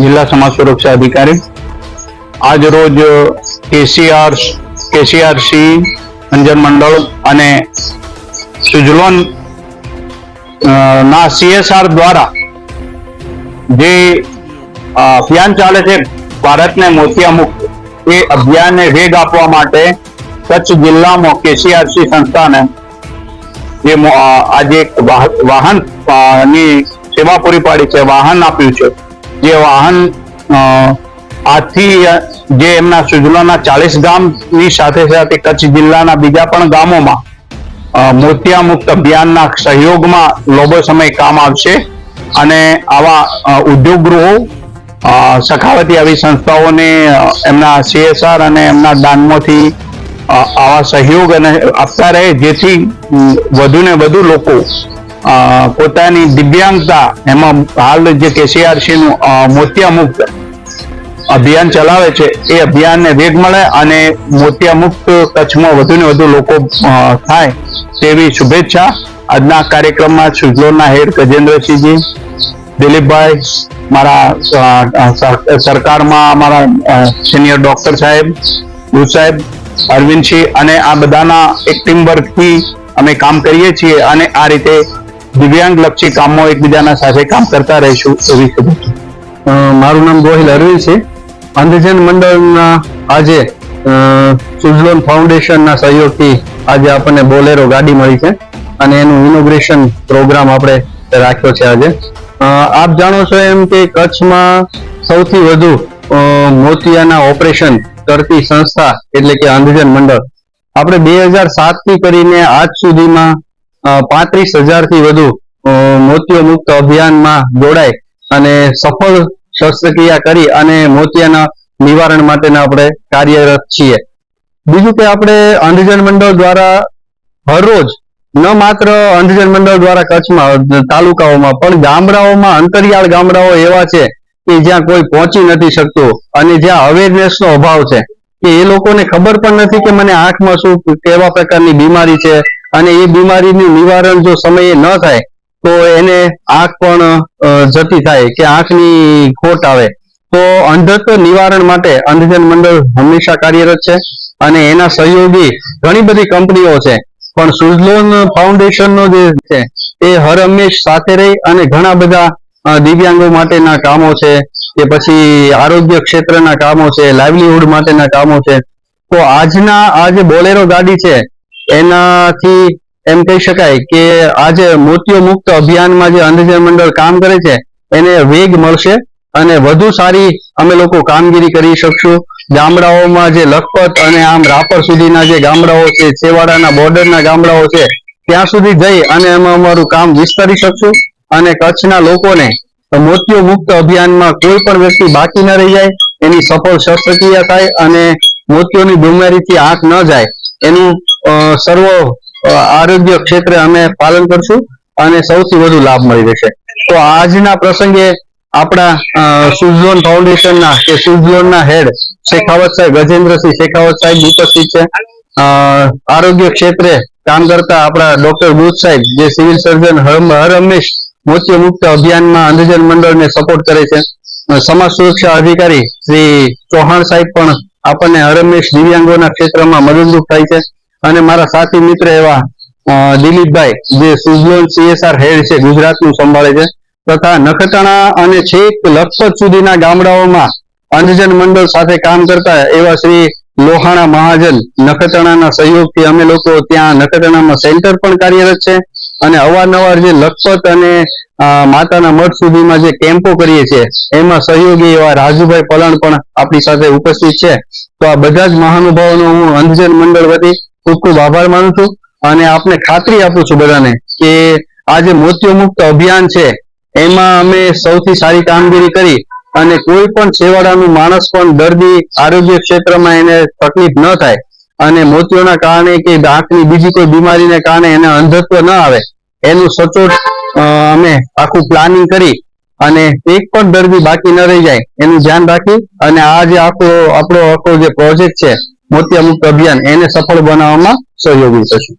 જિલ્લા સમાજ સુરક્ષા અધિકારી આજ રોજ કેસીઆર કેસીઆરસી અંજન મંડળ અને સુજલોન ના સીએસઆર દ્વારા જે અભિયાન ચાલે છે ભારતને મોતિયા મુક્ત એ અભિયાનને વેગ આપવા માટે કચ્છ જિલ્લામાં કેસીઆરસી સંસ્થાને જે આજે એક વાહનની સેવા પૂરી પાડી છે વાહન આપ્યું છે જે વાહન આજથી જે એમના સુજલાના ચાલીસ ગામની સાથે સાથે કચ્છ જિલ્લાના બીજા પણ ગામોમાં મોતિયા મુક્ત અભિયાનના સહયોગમાં લોબો સમય કામ આવશે અને આવા ઉદ્યોગ ગૃહો સખાવતી આવી સંસ્થાઓને એમના સીએસઆર અને એમના દાનમાંથી આવા સહયોગ અને આપતા રહે જેથી વધુને વધુ લોકો પોતાની દિવ્યાંગતા, એમાં હાલ જે કેસીઆરસી નું મોતિયા મુક્ત અભિયાન ચલાવે છે, એ અભિયાનને વેગ મળે અને મોતિયા મુક્ત કચ્છમાં વધુ ને વધુ લોકો થાય તેવી શુભેચ્છા. આજના કાર્યક્રમમાં સુજલોના હેડ ગજેન્દ્રસિંહજી, દિલીપભાઈ, મારા સરકારમાં અમારા સિનિયર ડોક્ટર સાહેબ, ગુરુ સાહેબ, અરવિંદસિંહ અને આ બધાના એક ટીમ વર્કથી અમે કામ કરીએ છીએ અને આ રીતે દિવ્યાંગ લક્ષી કામો એકબીજાના સાથે કામ કરતા રહીશું એવી શુભેચ્છા મારું નામ ગોહિલ અરવિંદ છે. અંધજન મંડળના આજે સુઝલોન ફાઉન્ડેશનના સહયોગથી આજે આપણને બોલેરો ગાડી મળી છે અને એનું ઇનોગ્રેશન પ્રોગ્રામ આપણે રાખ્યો છે આજે. આપ જાણો છો એમ કે કચ્છમાં સૌથી વધુ મોતિયાના ઓપરેશન કરતી સંસ્થા એટલે કે અંધજન મંડળ. આપણે બે હજાર સાતથી કરીને આજ સુધીમાં પાંત્રીસ હજારથી વધુ મોતિયો મુક્ત અભિયાનમાં જોડાય અને સફળ શસ્ત્રક્રિયા કરી અને મોતિયાના નિવારણ માટેના આપણે કાર્યરત છીએ. બીજું કે આપણે અંધજન મંડળ દ્વારા હરરોજ, ન માત્ર અંધજન મંડળ દ્વારા કચ્છમાં, તાલુકાઓમાં, પણ ગામડાઓમાં, અંતરિયાળ ગામડાઓ એવા છે કે જ્યાં કોઈ પહોંચી નથી શકતું અને જ્યાં અવેરનેસ નો અભાવ છે. કે એ લોકોને ખબર પણ નથી કે મને આંખમાં શું, કેવા પ્રકારની બીમારી છે અને એ બીમારીનું નિવારણ જો સમયે ન થાય, તો એને આંખ પણ જતી થાય કે આંખની ખોટ આવે. તો અંધત્વ નિવારણ માટે અંધજન મંડળ હંમેશા કાર્યરત છે અને એના સહયોગી ઘણી બધી કંપનીઓ છે. પણ સુઝલોન ફાઉન્ડેશનનો જે છે, એ હર હંમેશ સાથે રહી અને ઘણા બધા દિવ્યાંગો માટેના કામો છે, કે પછી આરોગ્ય ક્ષેત્રના કામો છે લાઇવલીહુડ માટેના કામો છે. તો આજના આ જે બોલેરો ગાડી છે એનાથી એમ કહી શકાય કે આજે મોતિયો મુક્ત અભિયાનમાં જે અંધજન મંડળ કામ કરે છે, એને વેગ મળશે અને વધુ સારી અમે લોકો કામગીરી કરી શકશું. ગામડાઓમાં જે લખપત અને આમ રાપર સુધીના જે ગામડાઓ છે, છેવાડાના બોર્ડરના ગામડાઓ છે, ત્યાં સુધી જઈ અને અમે અમારું કામ વિસ્તારી શકશું અને કચ્છના લોકોને મોતિયો મુક્ત અભિયાનમાં કોઈ પણ વ્યક્તિ બાકી ન રહી જાય, એની સફળ શસ્ત્રક્રિયા થાય અને મોતિયોની બીમારીથી આંખ ન જાય. એનું સર્વ આરોગ્ય ક્ષેત્રે અમે પાલન કરશું અને સૌથી વધુ લાભ મળી રહેશે. તો આજના પ્રસંગે આપણા સુઝોન ફાઉન્ડેશનના કે સુઝોનના હેડ શેખાવત સાહેબ, ગજેન્દ્રસિંહ શેખાવત સાહેબ ઉપસ્થિત છે. આરોગ્ય ક્ષેત્રે કામ કરતા આપણા ડોક્ટર બુચ સાહેબ, જે સિવિલ સર્જન હર હંમેશ મોતિયો મુક્ત અભિયાનમાં અંધજન મંડળને સપોર્ટ કરે છે. સમાજ સુરક્ષા અધિકારી શ્રી ચૌહાણ સાહેબ પણ આપણને હરમેશ દિવ્યાંગોના ક્ષેત્રમાં મદદરૂપ થાય છે. અને મારા સાથી મિત્ર એવા દિલીપભાઈ, જે સુઝલોન સીએસઆર હેડ છે, ગુજરાતનું સંભાળે છે. તથા નખત્રાણા અને છેક લખપત સુધીના ગામડાઓમાં અંધજન મંડળ સાથે કામ કરતા એવા શ્રી લોહાણા મહાજન નખત્રાણાના સહયોગથી અમે લોકો ત્યાં નખત્રાણામાં સેન્ટર પણ કાર્યરત છે. અને અવારનવાર જે લખપત અને માતાના મઠ સુધીમાં જે કેમ્પો કરીએ છીએ, એમાં સહયોગી એવા રાજુભાઈ પલણ પણ આપણી સાથે ઉપસ્થિત છે. તો આ બધા જ મહાનુભાવોનો હું અંધજન મંડળ વતી ખૂબ ખૂબ આભાર માનું છું અને આપને ખાતરી આપું છું બધાને કે આ જે મૃત્યુ મુક્ત અભિયાન છે, એમાં અમે સૌથી સારી કામગીરી કરી અને કોઈ પણ છેવાડાનું માણસ પણ દર્દી આરોગ્ય ક્ષેત્રમાં એને તકલીફ ન થાય. અને મોતિયોના કારણે કે આંખની બીજી કોઈ બીમારીને કારણે એને અંધત્વ ન આવે. એનું સચોટ અમે આખું પ્લાનિંગ કરી અને એક પણ દર્દી બાકી ન રહી જાય એનું ધ્યાન રાખી અને આ જે આખો, આપણો આખો જે પ્રોજેક્ટ છે મોતિયા મુક્ત અભિયાન એને સફળ બનાવવામાં સહયોગી થશું.